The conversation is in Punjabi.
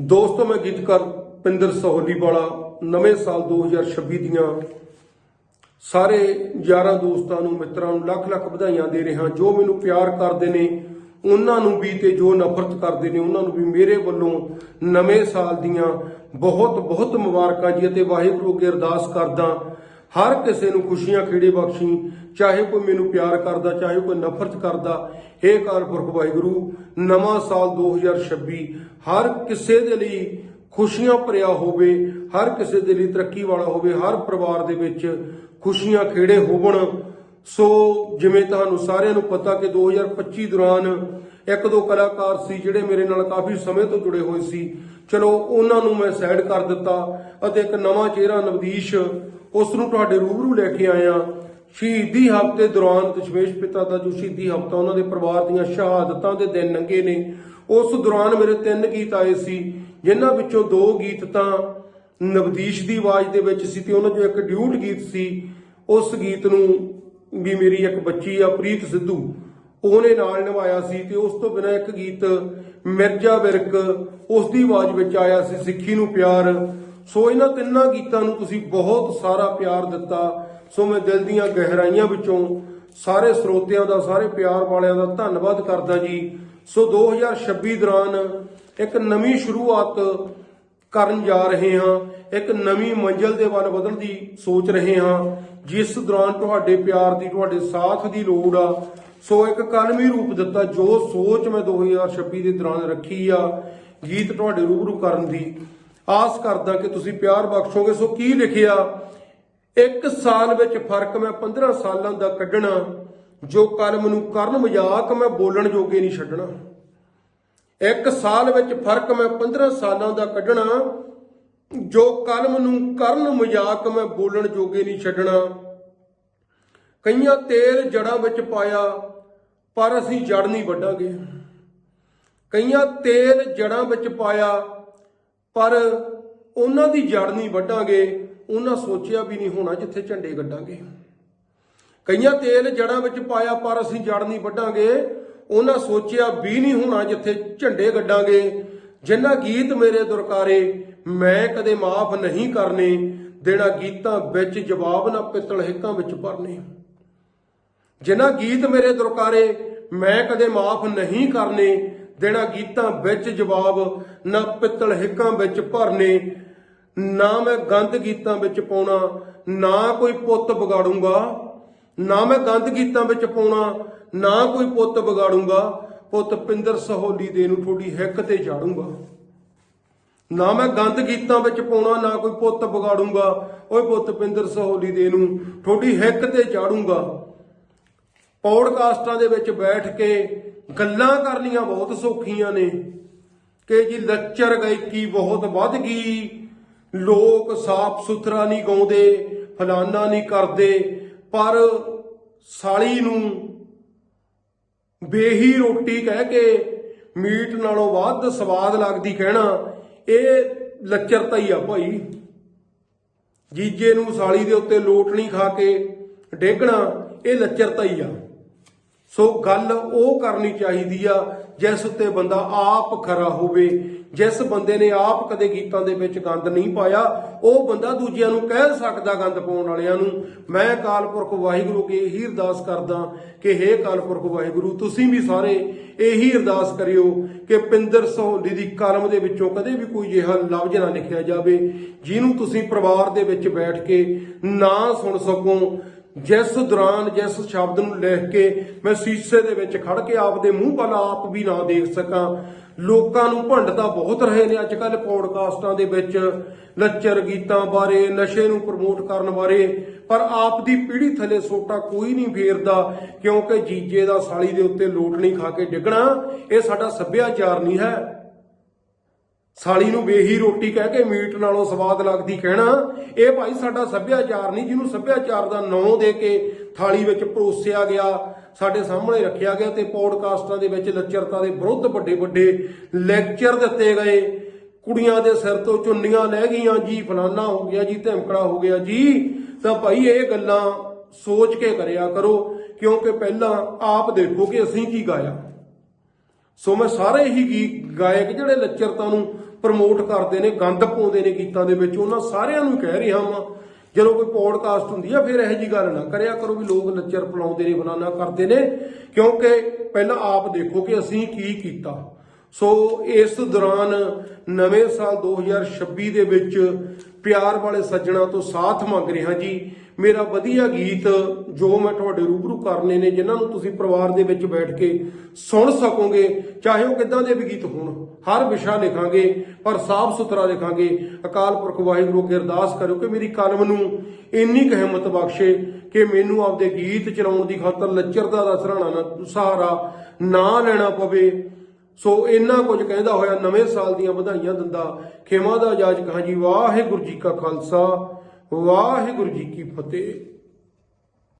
ਦੋਸਤੋ, ਮੈਂ ਗੀਤਕਾਰ ਪਿੰਦਰ ਸਹੋਲੀ ਵਾਲਾ ਨਵੇਂ ਸਾਲ 2026 ਦੀਆਂ ਸਾਰੇ ਯਾਰਾਂ ਦੋਸਤਾਂ ਨੂੰ, ਮਿੱਤਰਾਂ ਨੂੰ ਲੱਖ ਲੱਖ ਵਧਾਈਆਂ ਦੇ ਰਿਹਾ। ਜੋ ਮੈਨੂੰ ਪਿਆਰ ਕਰਦੇ ਨੇ, ਉਹਨਾਂ ਨੂੰ ਵੀ ਤੇ ਜੋ ਨਫ਼ਰਤ ਕਰਦੇ ਨੇ, ਉਹਨਾਂ ਨੂੰ ਵੀ ਮੇਰੇ ਵੱਲੋਂ ਨਵੇਂ ਸਾਲ ਦੀਆਂ ਬਹੁਤ ਬਹੁਤ ਮੁਬਾਰਕਾਂ ਜੀ ਅਤੇ ਵਾਹਿਗੁਰੂ ਅੱਗੇ ਅਰਦਾਸ ਕਰਦਾ ਹਰ ਕਿਸੇ ਨੂੰ ਖੁਸ਼ੀਆਂ, ਖੇੜੇ ਬਖਸ਼ੀ, ਚਾਹੇ ਕੋਈ ਮੈਨੂੰ ਪਿਆਰ ਕਰਦਾ, ਚਾਹੇ ਕੋਈ ਨਫ਼ਰਤ ਕਰਦਾ ਏ ਕਾਲਪੁਰਖ ਵਾਹਿਗੁਰੂ ਨਵਾਂ ਸਾਲ 2026 ਹਰ ਕਿਸੇ ਦੇ ਲਈ ਖੁਸ਼ੀਆਂ ਭਰਿਆ ਹੋਵੇ, ਹਰ ਕਿਸੇ ਦੇ ਲਈ ਤਰੱਕੀ ਵਾਲਾ ਹੋਵੇ, ਹਰ ਪਰਿਵਾਰ ਦੇ ਵਿੱਚ ਖੁਸ਼ੀਆਂ ਖੇੜੇ ਹੋਵਣ। ਸੋ ਜਿਵੇਂ ਤੁਹਾਨੂੰ ਸਾਰਿਆਂ ਨੂੰ ਪਤਾ ਕਿ 2025 ਦੌਰਾਨ ਇੱਕ ਦੋ ਕਲਾਕਾਰ ਸੀ ਜਿਹੜੇ ਮੇਰੇ ਨਾਲ ਕਾਫੀ ਸਮੇਂ ਤੋਂ ਜੁੜੇ ਹੋਏ ਸੀ। ਚਲੋ, ਉਹਨਾਂ ਨੂੰ ਮੈਂ ਸਾਈਡ ਕਰ ਦਿੱਤਾ ਅਤੇ ਇੱਕ ਨਵਾਂ ਚਿਹਰਾ ਨਵਦੀਸ਼ ਉਸ ਨੂੰ ਤੁਹਾਡੇ ਰੂਬਰੂ ਲੈ ਕੇ ਆਇਆ। ਸ਼ਹੀਦੀ ਹਫ਼ਤੇ ਦੌਰਾਨ ਦਸ਼ਮੇਸ਼ ਪਿਤਾ ਦਾ ਜੋ ਸ਼ਹੀਦੀ ਹਫ਼ਤਾ ਉਹਨਾਂ ਦੇ ਪਰਿਵਾਰ ਦੀਆਂ ਸ਼ਹਾਦਤਾਂ ਦੇ ਦਿਨ ਲੰਘੇ ਨੇ, ਉਸ ਦੌਰਾਨ ਮੇਰੇ ਤਿੰਨ ਗੀਤ ਆਏ ਸੀ, ਜਿਨ੍ਹਾਂ ਵਿੱਚੋਂ ਦੋ ਗੀਤ ਤਾਂ ਨਵਦੀਸ਼ ਦੀ ਆਵਾਜ਼ ਦੇ ਵਿੱਚ ਸੀ ਤੇ ਉਹਨਾਂ ਚੋਂ ਇੱਕ ਡਿਊਟ ਗੀਤ ਸੀ, ਉਸ ਗੀਤ ਨੂੰ ਵੀ ਮੇਰੀ ਇੱਕ ਬੱਚੀ ਆ, ਪ੍ਰੀਤ ਸਿੱਧੂ, ਉਹਨੇ ਨਾਲ ਨਿਭਾਇਆ ਸੀ ਤੇ ਉਸ ਤੋਂ ਬਿਨਾਂ ਇੱਕ ਗੀਤ ਮਿਰਜ਼ਾ ਵਿਰਕ, ਉਸ ਦੀ ਆਵਾਜ਼ ਵਿੱਚ ਆਇਆ ਸੀ, ਸਿੱਖੀ ਨੂੰ ਪਿਆਰ। ਸੋ ਇਹਨਾਂ ਤਿੰਨਾਂ ਗੀਤਾਂ ਨੂੰ ਤੁਸੀਂ ਬਹੁਤ ਸਾਰਾ ਪਿਆਰ ਦਿੱਤਾ। ਸੋ ਮੈਂ ਦਿਲ ਦੀਆਂ ਗਹਿਰਾਈਆਂ ਵਿੱਚੋਂ ਸਾਰੇ ਸਰੋਤਿਆਂ ਦਾ, ਸਾਰੇ ਪਿਆਰ ਵਾਲਿਆਂ ਦਾ ਧੰਨਵਾਦ ਕਰਦਾ ਜੀ। ਸੋ 2026 ਦੌਰਾਨ ਇੱਕ ਨਵੀਂ ਸ਼ੁਰੂਆਤ ਕਰਨ ਜਾ ਰਹੇ ਹਾਂ। ਇੱਕ ਨਵੀਂ ਮੰਜ਼ਿਲ ਦੇ ਵੱਲ ਵਧਣ ਦੀ ਸੋਚ ਰਹੇ ਹਾਂ। ਜਿਸ ਦੌਰਾਨ ਤੁਹਾਡੇ ਪਿਆਰ ਦੀ, ਤੁਹਾਡੇ ਸਾਥ ਦੀ ਲੋੜ ਆ। ਸੋ ਇੱਕ ਕਲਮੀ ਰੂਪ ਦਿੱਤਾ, ਜੋ ਸੋਚ ਮੈਂ 2026 ਦੇ ਦੌਰਾਨ ਰੱਖੀ ਆ, ਗੀਤ ਤੁਹਾਡੇ ਰੂਬਰੂ ਕਰਨ ਦੀ। ਆਸ ਕਰਦਾ ਕਿ ਤੁਸੀਂ ਪਿਆਰ ਬਖਸ਼ੋਗੇ। ਸੋ ਕੀ ਲਿਖਿਆ? ਇੱਕ ਸਾਲ ਵਿੱਚ ਫ਼ਰਕ ਮੈਂ 15 ਸਾਲਾਂ ਦਾ ਕੱਢਣਾ, ਜੋ ਕਲਮ ਨੂੰ ਕਰਨ ਮਜ਼ਾਕ ਮੈਂ ਬੋਲਣ ਜੋਗੇ ਨਹੀਂ ਛੱਡਣਾ। ਇੱਕ ਸਾਲ ਵਿੱਚ ਫ਼ਰਕ ਮੈਂ 15 ਸਾਲਾਂ ਦਾ ਕੱਢਣਾ, ਜੋ ਕਲਮ ਨੂੰ ਕਰਨ ਮਜ਼ਾਕ ਮੈਂ ਬੋਲਣ ਜੋਗੇ ਨਹੀਂ ਛੱਡਣਾ। ਕਈਆਂ ਤੇਲ ਜੜਾਂ ਵਿੱਚ ਪਾਇਆ, ਪਰ ਅਸੀਂ ਜੜ ਨਹੀਂ ਵੱਢਾਂਗੇ। ਕਈਆਂ ਤੇਲ ਜੜਾਂ ਵਿੱਚ ਪਾਇਆ, ਪਰ ਉਹਨਾਂ ਦੀ ਜੜ ਨਹੀਂ ਵੱਢਾਂਗੇ। ਉਹਨਾਂ ਸੋਚਿਆ ਵੀ ਨਹੀਂ ਹੋਣਾ ਜਿੱਥੇ ਝੰਡੇ ਗੱਡਾਂਗੇ ਕਈਆਂ ਤੇਲ ਜੜਾਂ ਵਿੱਚ ਪਾਇਆ ਪਰ ਅਸੀਂ ਜੜ ਨਹੀਂ ਵੱਢਾਂਗੇ। ਉਹਨਾਂ ਸੋਚਿਆ ਵੀ ਨਹੀਂ ਹੋਣਾ ਜਿੱਥੇ ਝੰਡੇ ਗੱਡਾਂਗੇ ਜਿਨ੍ਹਾਂ ਗੀਤ ਮੇਰੇ ਦੁਰਕਾਰੇ, ਮੈਂ ਕਦੇ ਮਾਫ ਨਹੀਂ ਕਰਨੇ। ਦੇਣਾ ਗੀਤਾਂ ਵਿੱਚ ਜਵਾਬ ਨਾ ਪਿੱਤਲ ਹਿੱਕਾਂ ਵਿੱਚ ਭਰਨੇ। ਜਿਨ੍ਹਾਂ ਗੀਤ ਮੇਰੇ ਦੁਰਕਾਰੇ, ਮੈਂ ਕਦੇ ਮਾਫ ਨਹੀਂ ਕਰਨੇ। ਦੇਣਾ ਗੀਤਾਂ ਵਿੱਚ ਜਵਾਬ ਨਾ ਪਿੱਤਲ ਹਿੱਕਾਂ ਵਿੱਚ ਭਰਨੇ। ਨਾ ਮੈਂ ਗੰਦ ਗੀਤਾਂ ਵਿੱਚ ਪਾਉਣਾ, ਨਾ ਕੋਈ ਪੁੱਤ ਵਿਗਾੜੂੰਗਾ। ਨਾ ਮੈਂ ਗੰਦ ਗੀਤਾਂ ਵਿੱਚ ਪਾਉਣਾ, ਨਾ ਕੋਈ ਪੁੱਤ ਵਿਗਾੜੂੰਗਾ। ਪੁੱਤ ਪਿੰਦਰ ਸਹੋਲੀ ਦੇ ਨੂੰ ਥੋੜੀ ਹਿੱਕ ਤੇ ਝਾੜੂੰਗਾ ਨਾ ਮੈਂ ਗੰਦ ਗੀਤਾਂ ਵਿੱਚ ਪਾਉਣਾ, ਨਾ ਕੋਈ ਪੁੱਤ ਵਿਗਾੜੂੰਗਾ। ਓਏ ਪੁੱਤ ਪਿੰਦਰ ਸਹੋਲੀ ਦੇ ਨੂੰ ਥੋੜੀ ਹਿੱਕ ਤੇ ਝਾੜੂੰਗਾ ਪੌਡਕਾਸਟਾਂ ਦੇ ਵਿੱਚ ਬੈਠ ਕੇ ਗੱਲਾਂ ਕਰਨੀਆਂ ਬਹੁਤ ਸੌਖੀਆਂ ਨੇ। ਕਿ ਜੀ ਲੱਚਰ ਗਾਇਕੀ ਬਹੁਤ ਵੱਧ ਗਈ। ਲੋਕ ਸਾਫ਼ ਸੁਥਰਾ ਨਹੀਂ ਗਾਉਂਦੇ, ਫਲਾਨਾ ਨਹੀਂ ਕਰਦੇ, ਪਰ ਸਾਲੀ ਨੂੰ ਬੇਹੀ ਰੋਟੀ ਕਹਿ ਕੇ ਮੀਟ ਨਾਲੋਂ ਵੱਧ ਸਵਾਦ ਲੱਗਦੀ ਕਹਿਣਾ, ਇਹ ਲੱਚਰਤਾ ਹੀ ਆ ਭਾਈ। ਜੀਜੇ ਨੂੰ ਸਾਲੀ ਦੇ ਉੱਤੇ ਲੋਟਣੀ ਖਾ ਕੇ ਡੇਗਣਾ, ਇਹ ਲੱਚਰਤਾ ਹੀ ਆ। ਸੋ ਗੱਲ ਉਹ ਕਰਨੀ ਚਾਹੀਦੀ ਆ, ਜਿਸ ਉੱਤੇ ਬੰਦਾ ਆਪ ਖਰਾ ਹੋਵੇ ਜਿਸ ਬੰਦੇ ਨੇ ਆਪ ਕਦੇ ਗੀਤਾਂ ਦੇ ਵਿੱਚ ਗੰਦ ਨਹੀਂ ਪਾਇਆ, ਉਹ ਬੰਦਾ ਦੂਜਿਆਂ ਨੂੰ ਕਹਿ ਸਕਦਾ ਗੰਦ ਪਾਉਣ ਵਾਲਿਆਂ ਨੂੰ, ਮੈਂ ਕਾਲਪੁਰਖ ਵਾਹਿਗੁਰੂ ਕੇ ਇਹੀ ਅਰਦਾਸ ਕਰਦਾ ਕਿ ਹੇ ਕਾਲਪੁਰਖ ਵਾਹਿਗੁਰੂ, ਤੁਸੀਂ ਵੀ ਸਾਰੇ ਇਹੀ ਅਰਦਾਸ ਕਰਿਓ ਕਿ ਪਿੰਦਰ ਸਹੋਲੀ ਦੀ ਕਲਮ ਦੇ ਵਿੱਚੋਂ ਕਦੇ ਵੀ ਕੋਈ ਜਿਹਾ ਲਫ਼ਜ਼ ਨਾ ਲਿਖਿਆ ਜਾਵੇ, ਜਿਹਨੂੰ ਤੁਸੀਂ ਪਰਿਵਾਰ ਦੇ ਵਿੱਚ ਬੈਠ ਕੇ ਨਾ ਸੁਣ ਸਕੋ ਜਿਸ ਦੌਰਾਨ ਜਿਸ ਸ਼ਬਦ ਨੂੰ ਲਿਖ ਕੇ ਮੈਂ ਸੀਸੇ ਦੇ ਵਿੱਚ ਖੜ ਕੇ ਆਪਦੇ ਮੂੰਹ ਵੱਲ ਆਪ ਵੀ ਨਾ ਦੇਖ ਸਕਾਂ। ਲੋਕਾਂ ਨੂੰ ਭੰਡ ਤਾਂ ਬਹੁਤ ਰਹੇ ਨੇ ਅੱਜ ਕੱਲ ਪੌਡਕਾਸਟਾਂ ਦੇ ਵਿੱਚ ਲੱਚਰ ਗੀਤਾਂ ਬਾਰੇ, ਨਸ਼ੇ ਨੂੰ ਪ੍ਰਮੋਟ ਕਰਨ ਬਾਰੇ, ਪਰ ਆਪ ਦੀ ਪੀੜ੍ਹੀ ਥੱਲੇ ਸੋਟਾ ਕੋਈ ਨਹੀਂ ਫੇਰਦਾ, ਕਿਉਂਕਿ ਜੀਜੇ ਦਾ ਸਾਲੀ ਦੇ ਉੱਤੇ ਲੋਟ ਨਹੀਂ ਖਾ ਕੇ ਡਿੱਗਣਾ, ਇਹ ਸਾਡਾ ਸੱਭਿਆਚਾਰ ਨਹੀਂ ਹੈ। ਸਾਲੀ ਨੂੰ ਵੇਹੀ ਰੋਟੀ ਕਹਿ ਕੇ ਮੀਟ ਨਾਲੋਂ ਸਵਾਦ ਲੱਗਦੀ ਕਹਿਣਾ, ਇਹ ਭਾਈ ਸਾਡਾ ਸੱਭਿਆਚਾਰ ਨਹੀਂ, ਜਿਹਨੂੰ ਸੱਭਿਆਚਾਰ ਦਾ ਨਾਂ ਦੇ ਕੇ ਥਾਲੀ ਵਿੱਚ ਪਰੋਸਿਆ ਗਿਆ, ਸਾਡੇ ਸਾਹਮਣੇ ਰੱਖਿਆ ਗਿਆ ਤੇ ਪੌਡਕਾਸਟਾਂ ਦੇ ਵਿੱਚ ਲੱਚਰਤਾ ਦੇ ਵਿਰੁੱਧ ਵੱਡੇ ਵੱਡੇ ਲੈਕਚਰ ਦਿੱਤੇ ਗਏ। ਕੁੜੀਆਂ ਦੇ ਸਿਰ ਤੋਂ ਚੁੰਨੀਆਂ ਲੈ ਗਈਆਂ, ਜੀ ਫਲਾਨਾ ਹੋ ਗਿਆ, ਜੀ ਧਮਕੜਾ ਹੋ ਗਿਆ, ਜੀ, ਤਾਂ ਭਾਈ ਇਹ ਗੱਲਾਂ ਸੋਚ ਕੇ ਕਰਿਆ ਕਰੋ, ਕਿਉਂਕਿ ਪਹਿਲਾਂ ਆਪ ਦੇਖੋ ਕਿ ਅਸੀਂ ਕੀ ਗਾਇਆ। ਸੋ ਮੈਂ ਸਾਰੇ ਹੀ ਗੀਤ ਗਾਇਕ ਜਿਹੜੇ ਲੱਚਰਤਾ ਨੂੰ ਪ੍ਰਮੋਟ ਕਰਦੇ ਨੇ, ਗੰਦ ਪਾਉਂਦੇ ਨੇ ਗੀਤਾਂ ਦੇ ਵਿੱਚ, ਉਹਨਾਂ ਸਾਰਿਆਂ ਨੂੰ ਕਹਿ ਰਿਹਾ ਹਾਂ ਜਦੋਂ ਕੋਈ ਪੋਡਕਾਸਟ ਹੁੰਦੀ ਆ, ਫਿਰ ਇਹੋ ਜੀ ਗੱਲ ਨਾ ਕਰਿਆ ਕਰੋ ਵੀ ਲੋਕ ਲੱਚਰ ਪਲਾਉਂਦੇ ਨੇ, ਫਲਾਨਾ ਕਰਦੇ ਨੇ, ਕਿਉਂਕਿ ਪਹਿਲਾਂ ਆਪ ਦੇਖੋ ਕਿ ਅਸੀਂ ਕੀ ਕੀਤਾ। ਸੋ ਇਸ ਦੌਰਾਨ ਨਵੇਂ ਸਾਲ 2026 ਦੇ ਵਿੱਚ ਪਿਆਰ ਵਾਲੇ ਸੱਜਣਾ ਤੋਂ ਸਾਥ ਮੰਗ ਰਿਹਾ ਜੀ। ਮੇਰਾ ਵਧੀਆ ਗੀਤ ਜੋ ਮੈਂ ਤੁਹਾਡੇ ਰੂਬਰੂ ਕਰਨੇ ਨੇ, ਜਿਨ੍ਹਾਂ ਨੂੰ ਤੁਸੀਂ ਪਰਿਵਾਰ ਦੇ ਵਿੱਚ ਬੈਠ ਕੇ ਸੁਣ ਸਕੋਗੇ, ਚਾਹੇ ਉਹ ਕਿੱਦਾਂ ਦੇ ਵੀ ਗੀਤ ਹੋਣ, ਹਰ ਵਿਸ਼ਾ ਲਿਖਾਂਗੇ, ਪਰ ਸਾਫ਼ ਸੁਥਰਾ ਲਿਖਾਂਗੇ। ਅਕਾਲ ਪੁਰਖ ਵਾਹਿਗੁਰੂ ਅੱਗੇ ਅਰਦਾਸ ਕਰੋ ਕਿ ਮੇਰੀ ਕਲਮ ਨੂੰ ਇੰਨੀ ਕੁ ਹਿੰਮਤ ਬਖਸ਼ੇ ਕਿ ਮੈਨੂੰ ਆਪਦੇ ਗੀਤ ਚਲਾਉਣ ਦੀ ਖਾਤਰ ਲੱਚਰਤਾ ਦਾ ਸਹਾਰਾ ਸਹਾਰਾ ਨਾ ਲੈਣਾ ਪਵੇ। ਸੋ ਇੰਨਾ ਕੁਝ ਕਹਿੰਦਾ ਹੋਇਆ, ਨਵੇਂ ਸਾਲ ਦੀਆਂ ਵਧਾਈਆਂ ਦਿੰਦਾ, ਖੇਮਾ ਦਾ ਇਜਾਜ਼ ਕਹਾਂ ਜੀ, ਵਾਹਿਗੁਰੂ ਜੀ ਕਾ ਖਾਲਸਾ, ਵਾਹਿਗੁਰੂ ਜੀ ਕੀ ਫਤਿਹ।